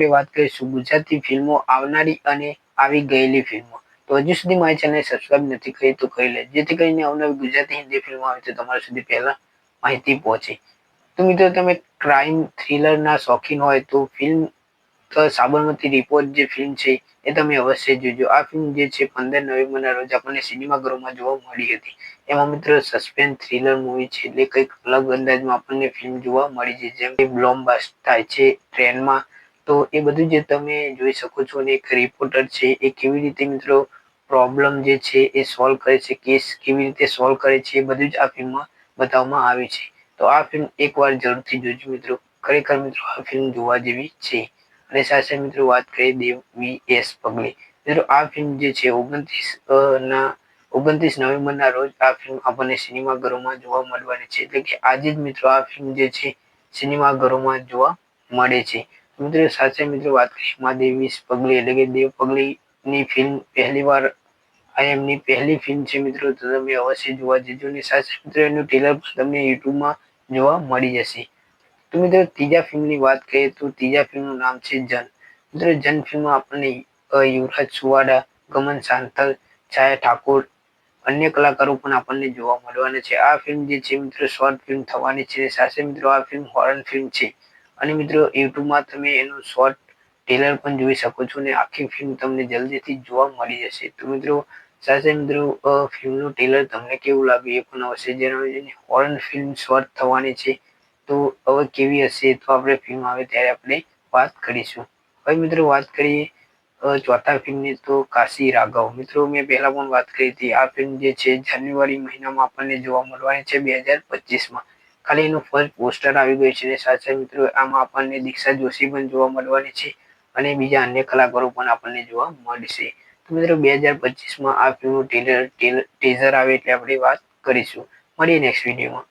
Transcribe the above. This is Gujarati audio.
આપણે વાત કરીશું ગુજરાતી ફિલ્મો આવનારી અને આવી ગયેલી ફિલ્મો. તો હજુ સુધી મારી ચેનલ સબસ્ક્રાઇબ નથી કરી તો કરી લે જેથી કરીને આવનારી ગુજરાતી હિન્દી ફિલ્મો આવે તો તમારા સુધી પહેલા માહિતી પહોંચે. તો મિત્રો, તમે ક્રાઇમ થ્રિલરના શોખીન હોય તો ફિલ્મ સાબરમતી રિપોર્ટ જે ફિલ્મ છે એ તમે અવશ્ય જોજો. આ ફિલ્મ જે છે, પંદર નવેમ્બરના રોજ આપણને સિનેમાઘરોમાં જોવા મળી હતી. એમાં મિત્રો સસ્પેન્સ થ્રિલર મૂવી છે એટલે કંઈક અલગ અંદાજમાં આપણને ફિલ્મ જોવા મળી છે. જેમ કે બ્લોમબાસ્ટ થાય છે, ટ્રેનમાં તો એ બધું જે તમે જોઈ શકો છો અને એક રિપોર્ટર છે, એ કેવી રીતે મિત્રો પ્રોબ્લેમ જે છે એ સોલ્વ કરે છે, કેસ કેવી રીતે સોલ્વ કરે છે એ બધું જ આ ફિલ્મમાં બતાવવામાં આવ્યું છે. તો આ ફિલ્મ એકવાર જરૂરથી જોજો મિત્રો. ખરેખર મિત્રો આ ફિલ્મ જોવા જેવી છે. અને સાથે મિત્રો વાત કરીએ દેવી એસ પગલે. મિત્રો આ ફિલ્મ જે છે ઓગણત્રીસ ના, ઓગણત્રીસ નવેમ્બરના રોજ આ ફિલ્મ આપણને સિનેમાઘરોમાં જોવા મળવાની છે. એટલે કે આજે જ મિત્રો આ ફિલ્મ જે છે, સિનેમાઘરોમાં જોવા મળે છે. મિત્રો સાથે મિત્રો વાત કરીએ મહાદેવી પગલી, એટલે કે દેવ પગલીની ફિલ્મ પહેલી વાર આ એમની પહેલી ફિલ્મ છે મિત્રો, તો તમે અવશ્ય જોવા જજો. ને સાથે મિત્રો, એનું ટ્રેલર તમને યુટ્યુબમાં જોવા મળી જશે. તો મિત્રો, ત્રીજા ફિલ્મની વાત કરીએ તો ત્રીજા ફિલ્મનું નામ છે જન. મિત્રો, જન ફિલ્મમાં આપણને યુવરાજ સુવાડા, ગમન સાંથલ, છાયા ઠાકોર, અન્ય કલાકારો પણ આપણને જોવા મળવાના છે. આ ફિલ્મ જે છે મિત્રો શોર્ટ ફિલ્મ થવાની છે. સાથે મિત્રો, આ ફિલ્મ હોરર ફિલ્મ છે. અને મિત્રો, યુટ્યુબમાં તમે એનું શોર્ટ ટ્રેલર પણ જોઈ શકો છો અને આખી ફિલ્મ તમને જલ્દીથી જોવા મળી જશે. તો મિત્રો, સાથે મિત્રો ફિલ્મનું ટ્રેલર તમને કેવું લાગ્યું એ પણ અવશ્ય જણાવજો હોરર ફિલ્મ શોર્ટ થવાની છે, તો હવે કેવી હશે તો આપણે ફિલ્મ આવે ત્યારે આપણે વાત કરીશું. હવે મિત્રો, વાત કરીએ ચોથા ફિલ્મની તો કાશી રાઘવ. મિત્રો, મેં પહેલા પણ વાત કરી હતી, આ ફિલ્મ જે છે, જાન્યુઆરી મહિનામાં આપણને જોવા મળવાની છે, બે હજાર પચીસમાં. ખાલી એનું ફર્સ્ટ પોસ્ટર આવી ગયું છે. સાથે મિત્રો, આમાં આપણને દીક્ષા જોશી પણ જોવા મળવાની છે અને બીજા અન્ય કલાકારો પણ આપણને જોવા મળશે. તો મિત્રો, બે હજાર પચીસમાં આ ફિલ્મનું ટેઝર આવે એટલે આપણે વાત કરીશું. મળીએ નેક્સ્ટ વિડીયોમાં